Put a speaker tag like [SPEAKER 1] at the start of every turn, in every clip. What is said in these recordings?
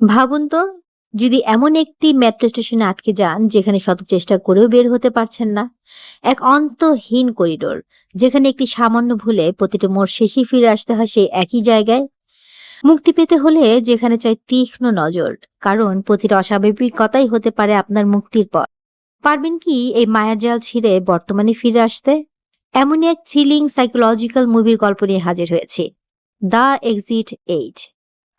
[SPEAKER 1] ভাবুন তো, যদি এমন একটি মেট্রো স্টেশনে আটকে যান, যেখানে শত চেষ্টা করেও বের হতে পারছেন না, এক অন্তহীন করিডোর যেখানে একটি সামান্য ভুলে প্রতিটি মোড় শেষে ফিরে আসতে হয় সেই একই জায়গায়। মুক্তি পেতে হলে যেখানে চাই তীক্ষ্ণ নজর, কারণ প্রতিটা অস্বাভাবিকতাই হতে পারে আপনার মুক্তির পথ। পারবেন কি এই মায়ার জাল ছিঁড়ে বর্তমানে ফিরে আসতে? এমনই এক থ্রিলিং সাইকোলজিক্যাল মুভির গল্প নিয়ে হাজির হয়েছি দ্য এক্সিট এইট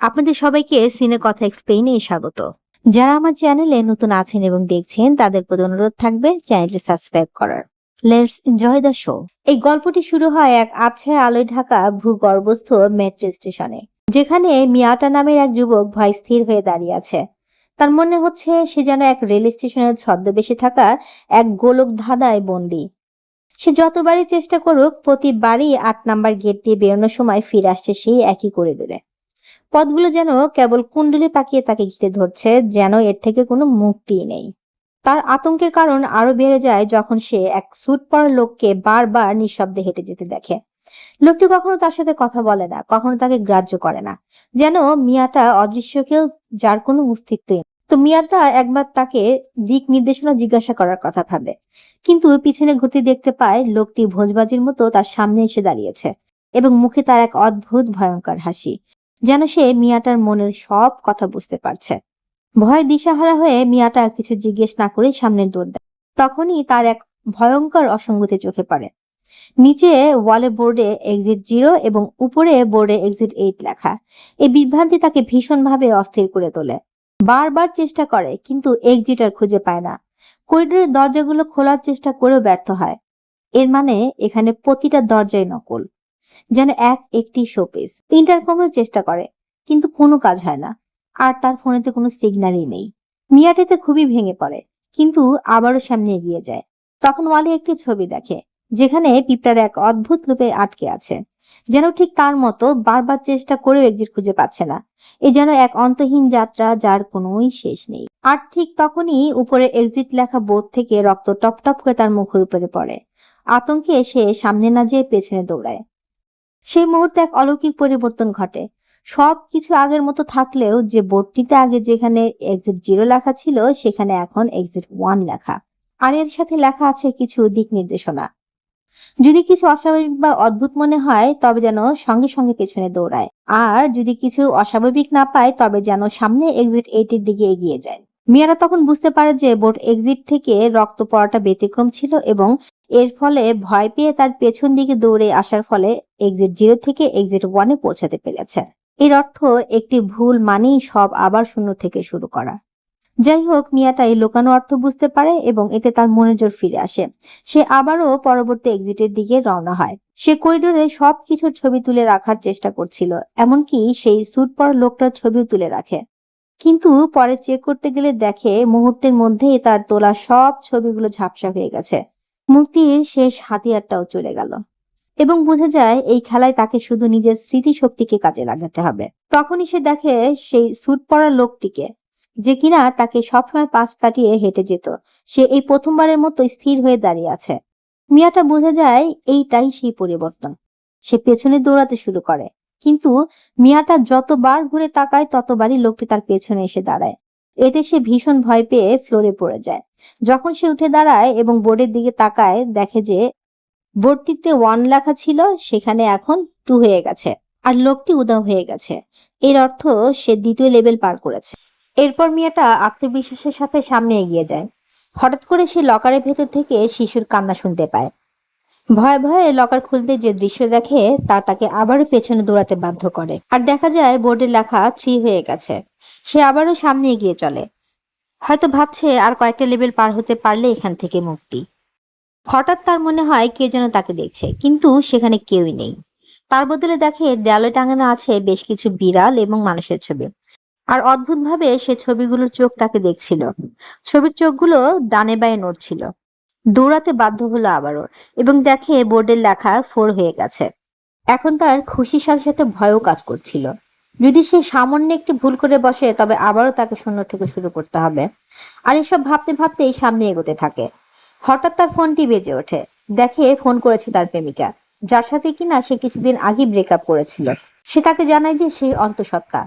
[SPEAKER 1] আপনাদের সবাইকে সিনে কথা এক্সপ্লেইনে স্বাগত। যারা আমার চ্যানেলে নতুন আছেন এবং দেখছেন, তাদের প্রতি অনুরোধ থাকবে চ্যানেলটি সাবস্ক্রাইব করার। Let's enjoy the show. এই গল্পটি শুরু হয় এক আবছায় আলোয় ঢাকা ভূগর্ভস্থ মেট্রো স্টেশনে, যেখানে মিয়াটা নামের এক যুবক ভয় স্থির হয়ে দাঁড়িয়ে আছে। তার মনে হচ্ছে সে যেন এক রেল স্টেশনের ছদ্মবেশে থাকা এক গোলক ধাঁধায় বন্দী। সে যতবারই চেষ্টা করুক, প্রতিবারই আট নাম্বার গেট দিয়ে বেরোনোর সময় ফিরে আসছে সেই একই করিডোরে। পথগুলো যেন কেবল কুণ্ডলি পাকিয়ে তাকে ঘিরে ধরছে, যেন এর থেকে কোনো মুক্তি নেই। তার আতঙ্কের কারণ আরও বেড়ে যায় যখন সে এক স্যুট পরা লোককে বারবার নিঃশব্দে হেঁটে যেতে দেখে। লোকটি কখনো তার সাথে কথা বলে না, কখনো তাকে গ্রাহ্য করে না। যেন মিয়াটা অদৃশ্য কেউ যার কোনো অস্তিত্বই তো মিয়াটা একবার তাকে দিক নির্দেশনা জিজ্ঞাসা করার কথা ভাবে। কিন্তু পিছনে ঘুরতে দেখতে পায় লোকটি ভোজবাজির মতো তার সামনে এসে দাঁড়িয়েছে এবং মুখে তার এক অদ্ভুত ভয়ঙ্কর হাসি। যেন সে মিয়াটার মনের সব কথা বুঝতে পারছে। ভয় দিশাহারা হয়ে মিয়াটা কিছু জিজ্ঞেস না করে সামনে দৌড় দেয়। তখনই তার এক ভয়ঙ্কর অসঙ্গতি চোখে পড়ে। নিচে ওয়ালে বোর্ডে এক্সিট জিরো এবং উপরে বোর্ডে এক্সিট এইট লেখা। এই বিভ্রান্তি তাকে ভীষণভাবে অস্থির করে তোলে। বারবার চেষ্টা করে, কিন্তু এক্সিট আর খুঁজে পায় না। করিডোরের দরজাগুলো খোলার চেষ্টা করেও ব্যর্থ হয়। এর মানে এখানে প্রতিটা দরজাই নকল। যেন এক একটি শোপিস ইন্টারকমেও চেষ্টা করে, কিন্তু কোনো কাজ হয় না, আর তার ফোনেতে কোনো সিগন্যালই নেই। মিয়াটিতে খুবই ভেঙে পড়ে, কিন্তু আবারও সামনে এগিয়ে যায়। তখন ওয়ালে একটি ছবি দেখে, যেখানে পিঁপড়ার এক অদ্ভুত লুপে আটকে আছে, যেন ঠিক তার মতো বারবার চেষ্টা করেও এক্সিট খুঁজে পাচ্ছে না। এ যেন এক অন্তহীন যাত্রা যার কোনোই শেষ নেই। আর ঠিক তখনই উপরে এক্সিট লেখা বোর্ড থেকে রক্ত টপ টপ করে তার মুখের উপরে পড়ে। আতঙ্কে সে সামনে না যেয়ে পেছনে দৌড়ায়। সেই মুহূর্তে এক অলৌকিক পরিবর্তন ঘটে। সব কিছু আগের মতো থাকলেও যে বোর্ডটিতে আগে যেখানে এক্সিট জিরো লেখা ছিল, সেখানে এখন এক্সিট ওয়ান লেখা। আর এর সাথে লেখা আছে কিছু দিক নির্দেশনা। যদি কিছু অস্বাভাবিক বা অদ্ভুত মনে হয়, তবে যেন সঙ্গে সঙ্গে পেছনে দৌড়ায়। আর যদি কিছু অস্বাভাবিক না পায়, তবে যেন সামনে এক্সিট এইটের দিকে এগিয়ে যায়। মিয়ারা তখন বুঝতে পারে যে বোর্ড এক্সিট থেকে রক্ত পড়াটা ব্যতিক্রম ছিল এবং এর ফলে ভয় পেয়ে তার পেছন দিকে দৌড়ে আসার ফলে এক্সিট জিরো থেকে এক্সিট ওয়ানে পৌঁছাতে পেরেছে। এর অর্থ একটি ভুল মানেই সব আবার শূন্য থেকে শুরু করা। যাই হোক, মিয়াটা এই লোকানো অর্থ বুঝতে পারে এবং এতে তার জোর ফিরে আসে। সে আবারও পরবর্তী এক্সিটের দিকে রওনা হয়। সে করিডোরে সব কিছুর ছবি তুলে রাখার চেষ্টা করছিল, এমনকি সেই স্যুট পরা লোকটার ছবিও তুলে রাখে। কিন্তু পরে চেক করতে গেলে দেখে মুহূর্তের মধ্যেই তার তোলা সব ছবিগুলো ঝাপসা হয়ে গেছে। মুক্তির শেষ হাতিয়ারটাও চলে গেল। এবং বোঝা যায় এই খেলায় তাকে শুধু নিজের স্মৃতিশক্তিকে কাজে লাগাতে হবে। তখনই সে দেখে সেই স্যুট পরা লোকটিকে, যে কিনা তাকে সবসময় পাশ কাটিয়ে হেঁটে যেত। সে এই প্রথমবারের মতো স্থির হয়ে দাঁড়িয়ে আছে। মিয়াটা বোঝা যায় এইটাই সেই পরিবর্তন। সে পেছনে দৌড়াতে শুরু করে। কিন্তু মিয়াটা যতবার ঘুরে তাকায়, ততবারই লোকটি তার পেছনে এসে দাঁড়ায়। এতে সে ভীষণ ভয় পেয়ে ফ্লোরে পড়ে যায়। যখন সে উঠে দাঁড়ায় এবং বোর্ডের দিকে তাকায়, দেখে যে বোর্ডটিতে ওয়ান লেখা ছিল, সেখানে এখন টু হয়ে গেছে আর লোকটি উদাও হয়ে গেছে। এর অর্থ সে দ্বিতীয় লেভেল পার করেছে। এরপর মিয়াটা আত্মবিশ্বাসের সাথে সামনে এগিয়ে যায়। হঠাৎ করে সে লকারের ভেতর থেকে শিশুর কান্না শুনতে পায়। ভয়ে ভয়ে লকার খুলতে যে দৃশ্য দেখে তা তাকে আবারও পেছনে দৌড়াতে বাধ্য করে। আর দেখা যায় বোর্ডে লেখা থ্রি হয়ে গেছে। সে আবারও সামনে এগিয়ে চলে। হয়তো ভাবছে আর কয়েকটা লেভেল পার হতে পারলে এখান থেকে মুক্তি। হঠাৎ তার মনে হয় কে যেন তাকে দেখছে, কিন্তু সেখানে কেউই নেই। তার বদলে দেখে দেয়ালে টাঙানো আছে বেশ কিছু বিড়াল এবং মানুষের ছবি। আর অদ্ভুতভাবে সে ছবিগুলোর চোখ তাকে দেখছিল। ছবির চোখগুলো ডানে বায়ে নড়ছিল। দৌড়াতে বাধ্য হলো আবারও এবং দেখে বোর্ডের লেখা ফোর হয়ে গেছে। এখন তার খুশির সাথে সাথে ভয়ও কাজ করছিল। যদি সে সামান্য একটি ভুল করে বসে, তবে আবারও তাকে শূন্য থেকে শুরু করতে হবে। আর এসব ভাবতে ভাবতেই সামনে এগোতে থাকে। হঠাৎ তার ফোনটি বেজে ওঠে। দেখে ফোন করেছে তার প্রেমিকা, যার সাথে কিনা সে কিছুদিন আগে ব্রেকআপ করেছিল। সে তাকে জানায় যে সে অন্তঃসত্ত্বা।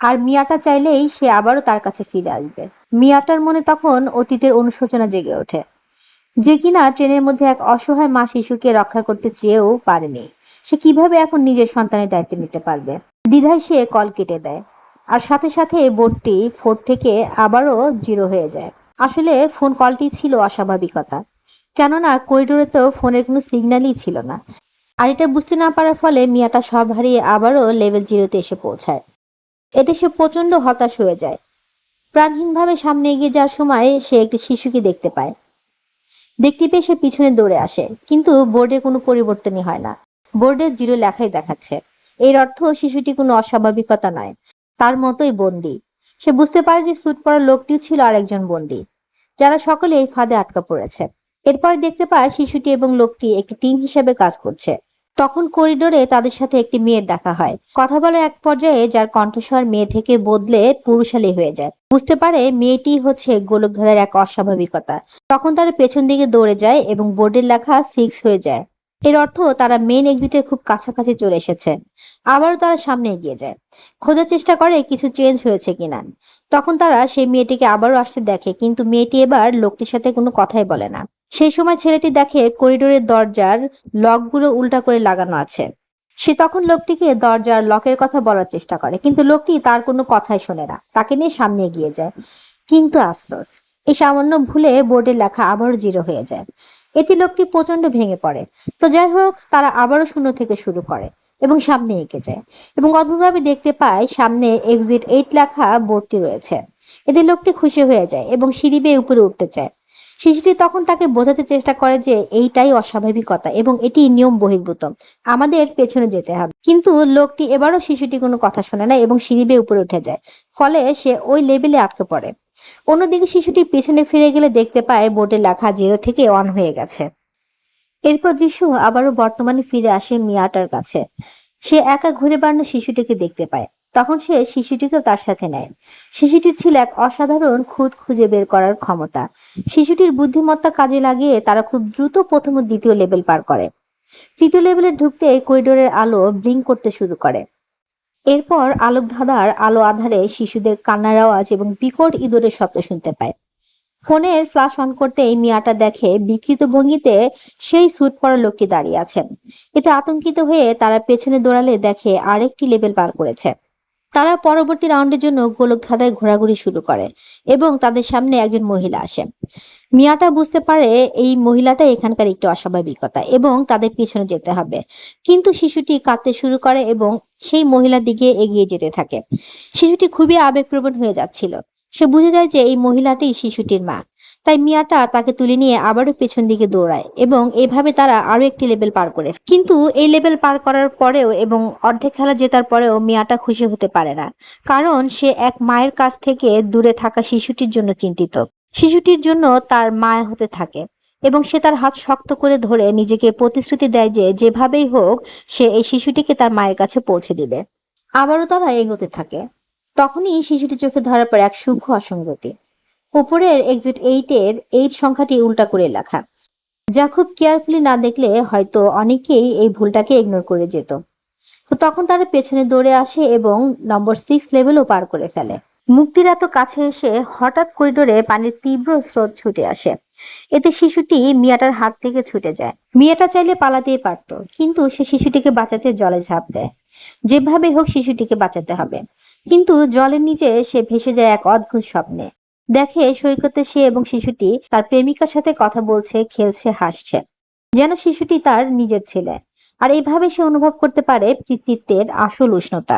[SPEAKER 1] আর মিয়াটা চাইলেই সে আবারও তার কাছে ফিরে আসবে। মিয়াটার মনে তখন অতীতের অনুশোচনা জেগে ওঠে। যে কিনা ট্রেনের মধ্যে এক অসহায় মা শিশুকে রক্ষা করতে চেয়েও পারেনি। সে কীভাবে এখন নিজের সন্তানের দায়িত্ব নিতে পারবে? দ্বিধায় সে কল কেটে দেয়। আর সাথে সাথে বোর্ডটি ফোর থেকে আবারও জিরো হয়ে যায়। আসলে ফোন কলটি ছিল অস্বাভাবিকতা। কেননা করিডোরে তো ফোনের কোনো সিগন্যালই ছিল না। আর এটা বুঝতে না পারার ফলে মিয়াটা সব হারিয়ে আবারও লেভেল জিরোতে এসে পৌঁছায়। এতে সে প্রচণ্ড হতাশ হয়ে যায়। প্রাণহীনভাবে সামনে এগিয়ে যাওয়ার সময় সে একটি শিশুকে দেখতে পায়। দেখতে পেয়ে সে পিছনে দৌড়ে আসে, কিন্তু বোর্ডে কোনো পরিবর্তনই হয় না। বোর্ডে জিরো লেখাই দেখাচ্ছে। এর অর্থ শিশুটি কোনো অস্বাভাবিকতা নয়, তার মতোই বন্দি। সে বুঝতে পারে যে স্যুট পরা লোকটিও ছিল আরেকজন বন্দি, যারা সকলে এই ফাঁদে আটকা পড়েছে। এরপর দেখতে পায় শিশুটি এবং লোকটি একটি টিম হিসেবে কাজ করছে। তখন করিডোরে তাদের সাথে একটি মেয়ের দেখা হয়। কথা বলার এক পর্যায়ে যার কণ্ঠস্বর মেয়ে থেকে বদলে পুরুষালী হয়ে যায়। বুঝতে পারে মেয়েটি হচ্ছে গোলকধাঁধার এক অস্বাভাবিকতা। তখন তারা পেছন দিকে দৌড়ে যায় এবং বোর্ডের লেখা সিক্স হয়ে যায়। এর অর্থ তারা মেন এক্সিটের খুব কাছাকাছি চলে এসেছে। আবারও তারা সামনে এগিয়ে যায়। খোঁজার চেষ্টা করে কিছু চেঞ্জ হয়েছে কিনা। তখন তারা সেই মেয়েটিকে আবারও আসতে দেখে, কিন্তু মেয়েটি এবার লোকটির সাথে কোনো কথাই বলে না। সেই সময় ছেলেটি দেখে করিডোরের দরজার লকগুলো উল্টা করে লাগানো আছে। সে তখন লোকটিকে দরজার লকের কথা বলার চেষ্টা করে, কিন্তু লোকটি তার কোনো কথাই শোনে না। তাকে নিয়ে সামনে এগিয়ে যায়। কিন্তু আফসোস, এই সামান্য ভুলে বোর্ডের লেখা আবারও জিরো হয়ে যায়। এতে লোকটি প্রচণ্ড ভেঙে পড়ে। তো যাই হোক, তারা আবারও শূন্য থেকে শুরু করে এবং সামনে এগিয়ে যায় এবং অদ্ভুতভাবে দেখতে পায় সামনে এক্সিট এইট লেখা বোর্ডটি রয়েছে। এতে লোকটি খুশি হয়ে যায় এবং সিঁড়ি বেয়ে উপরে উঠতে চায়। শিশুটি তখন তাকে বোঝাতে চেষ্টা করে যে এইটাই অস্বাভাবিকতা এবং এটি নিয়ম বহির্ভূত। আমাদের পেছনে যেতে হবে। কিন্তু লোকটি এবারও শিশুটি কোনো কথা শোনে না এবং সিঁড়ি বেয়ে উপরে উঠে যায়। ফলে সে ওই লেভেলে আটকে পড়ে। অন্যদিকে শিশুটি পেছনে ফিরে গেলে দেখতে পায় বোর্ডে লেখা জিরো থেকে অন হয়ে গেছে। এরপর দৃশ্য আবারও বর্তমানে ফিরে আসে মিয়াটার কাছে। সে একা ঘুরে বেড়ানো শিশুটিকে দেখতে পায়। তখন সে শিশুটিকেও তার সাথে নেয়। শিশুটির ছিল এক অসাধারণ খুঁত খুঁজে বের করার ক্ষমতা। শিশুটির বুদ্ধিমত্তা কাজে লাগিয়ে তারা খুব দ্রুত প্রথম ও দ্বিতীয় লেভেল পার করে। তৃতীয় লেভেলে ঢুকতে করিডোরের আলো ব্লিঙ্ক করতে শুরু করে। এরপর আলোক ধাঁধার আলো আধারে শিশুদের কান্নার আওয়াজ এবং বিকট ইঁদুরের শব্দ শুনতে পায়। ফোনের ফ্লাশ অন করতেই মিয়াটা দেখে বিকৃত ভঙ্গিতে সেই স্যুট পরা লোকটি দাঁড়িয়ে আছেন। এতে আতঙ্কিত হয়ে তারা পেছনে দৌড়ালে দেখে আরেকটি লেভেল পার করেছে। তারা পরবর্তী রাউন্ডের জন্য গোলক ধাঁধায় ঘোরাঘুরি শুরু করে এবং তাদের সামনে একজন মহিলা আসে। মিয়াটা বুঝতে পারে এই মহিলাটা এখানকার একটি অস্বাভাবিকতা এবং তাদের পিছনে যেতে হবে। কিন্তু শিশুটি কাঁদতে শুরু করে এবং সেই মহিলার দিকে এগিয়ে যেতে থাকে। শিশুটি খুবই আবেগপ্রবণ হয়ে যাচ্ছিল। সে বুঝে যায় যে এই মহিলাটি শিশুটির মা। তাই মিয়াটা তাকে তুলে নিয়ে আবারও পেছন দিকে দৌড়ায় এবং এভাবে তারা আরও একটি লেভেল পার করে। কিন্তু এই লেভেল পার করার পরেও এবং অর্ধেক খেলা জেতার পরেও মিয়াটা খুশি হতে পারে না, কারণ সে এক মায়ের কাছ থেকে দূরে থাকা শিশুটির জন্য চিন্তিত। শিশুটির জন্য তার মায় হতে থাকে এবং সে তার হাত শক্ত করে ধরে নিজেকে প্রতিশ্রুতি দেয় যে যেভাবেই হোক সে এই শিশুটিকে তার মায়ের কাছে পৌঁছে দিবে। আবারও তারা এগোতে থাকে। তখনই শিশুটি চোখে ধরার পর এক সূক্ষ্ম অসঙ্গতি। উপরের এক্সিট এইটের এইট সংখ্যাটি উল্টা করে লেখা। যা খুব কেয়ারফুলি না দেখলে হয়তো অনেকেই এই ভুলটাকে ইগনোর করে যেত। তো তখন তারা পেছনে দৌড়ে আসে এবং নম্বর সিক্স লেভেলও পার করে ফেলে। মুক্তির এত কাছে এসে হঠাৎ করিডোরে পানির তীব্র স্রোত ছুটে আসে। এতে শিশুটি মিয়াটার হাত থেকে ছুটে যায়। মিয়াটা চাইলে পালাতেই পারত, কিন্তু সে শিশুটিকে বাঁচাতে জলে ঝাঁপ দেয়। যেভাবে হোক শিশুটিকে বাঁচাতে হবে। কিন্তু জলের নিচে সে ভেসে যায় এক অদ্ভুত স্বপ্নে। দেখে সৈকতে সে এবং শিশুটি তার প্রেমিকার সাথে কথা বলছে, খেলছে, হাসছে। যেন শিশুটি তার নিজের ছেলে। আর এইভাবে সে অনুভব করতে পারে পিতৃত্বের আসল উষ্ণতা।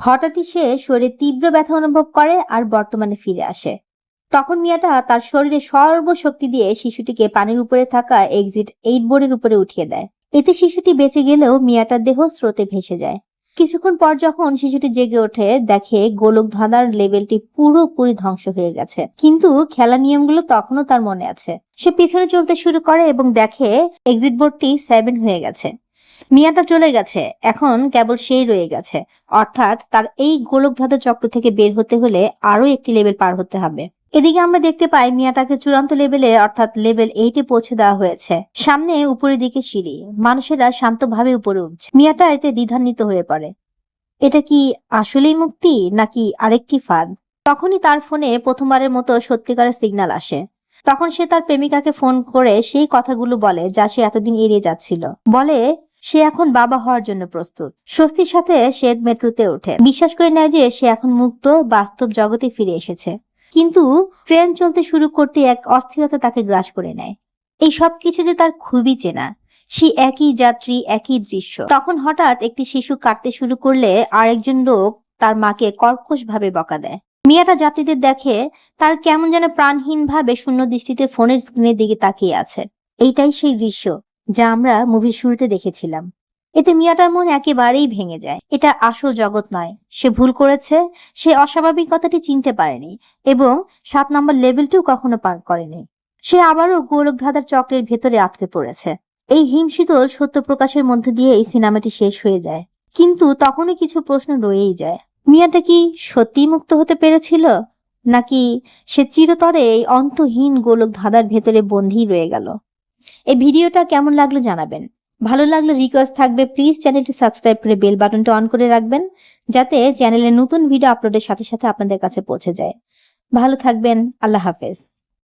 [SPEAKER 1] হঠাৎই সে শরীরে তীব্র ব্যথা অনুভব করে আর বর্তমানে ফিরে আসে। তখন মিয়াটা তার শরীরে সর্বশক্তি দিয়ে শিশুটিকে পানির উপরে থাকা এক্সিট এইট বোর্ডের উপরে উঠিয়ে দেয়। এতে শিশুটি বেঁচে গেলেও মিয়াটার দেহ স্রোতে ভেসে যায়। কিছুক্ষণ পর যখন শিশুটি জেগে ওঠে, দেখে গোলক ধাঁধার লেভেলটি পুরোপুরি ধ্বংস হয়ে গেছে। কিন্তু খেলা নিয়মগুলো তখনও তার মনে আছে। সে পিছনে চলতে শুরু করে এবং দেখে এক্সিট বোর্ডটি সেভেন হয়ে গেছে। মিয়াটা চলে গেছে। এখন কেবল সেই রয়ে গেছে। অর্থাৎ তার এই গোলক ধাঁধা চক্র থেকে বের হতে হলে আরও একটি লেভেল পার হতে হবে। এদিকে আমরা দেখতে পাই মিয়াটাকে চূড়ান্ত লেভেলে, অর্থাৎ লেভেল এইটে পৌঁছে দেওয়া হয়েছে। সামনে উপরের দিকে সিঁড়ি। মানুষেরা শান্তভাবে উপরে উঠছে। মিয়াটা এতে দ্বিধান্বিত হয়ে পড়ে। এটা কি আসলেই মুক্তি, নাকি আরেকটি ফাঁদ? তখনই তার ফোনে প্রথমবারের মতো সত্যিকারের সিগন্যাল আসে। তখন সে তার প্রেমিকাকে ফোন করে সেই কথাগুলো বলে, যা সে এতদিন এড়িয়ে যাচ্ছিল। বলে, সে এখন বাবা হওয়ার জন্য প্রস্তুত। স্বস্তির সাথে সে মেট্রোতে ওঠে। বিশ্বাস করে নেয় যে সে এখন মুক্ত, বাস্তব জগতে ফিরে এসেছে। কিন্তু ট্রেন চলতে শুরু করতে এক অস্থিরতা তাকে গ্রাস করে নেয়। এই সব কিছু যে তার খুবই চেনা, সে একই যাত্রী, একই দৃশ্য। তখন হঠাৎ একটি শিশু কাটতে শুরু করলে আরেকজন লোক তার মাকে কর্কশ ভাবে বকা দেয়। মিয়াটা যাত্রীদের দেখে তার কেমন যেন প্রাণহীন ভাবে শূন্য দৃষ্টিতে ফোনের স্ক্রিনের দিকে তাকিয়ে আছে। এইটাই সেই দৃশ্য যা আমরা মুভির শুরুতে দেখেছিলাম। এতে মিয়াটার মন একেবারেই ভেঙে যায়। এটা আসল জগৎ নয়। সে ভুল করেছে, সে অস্বাভাবিকতাটি চিনতে পারেনি এবং সাত নম্বর লেভেলটিও কখনো পার করেনি। সে আবারও গোলকধাঁধার চক্রের ভেতরে আটকে পড়েছে। এই হিমশীতল সত্য প্রকাশের মধ্যে দিয়ে এই সিনেমাটি শেষ হয়ে যায়। কিন্তু তখনই কিছু প্রশ্ন রয়েই যায়। মিয়াটা কি সত্যিই মুক্ত হতে পেরেছিল? নাকি সে চিরতরে এই অন্তহীন গোলক ধাঁধার ভেতরে বন্দী রয়ে গেল? এই ভিডিওটা কেমন লাগল জানাবেন। ভালো লাগলে রিকোয়েস্ট থাকবে প্লিজ চ্যানেলটি সাবস্ক্রাইব করে বেল বাটনটা অন করে রাখবেন, যাতে চ্যানেলে নতুন ভিডিও আপলোডের সাথে সাথে আপনাদের কাছে পৌঁছে যায়। ভালো থাকবেন, আল্লাহ হাফেজ।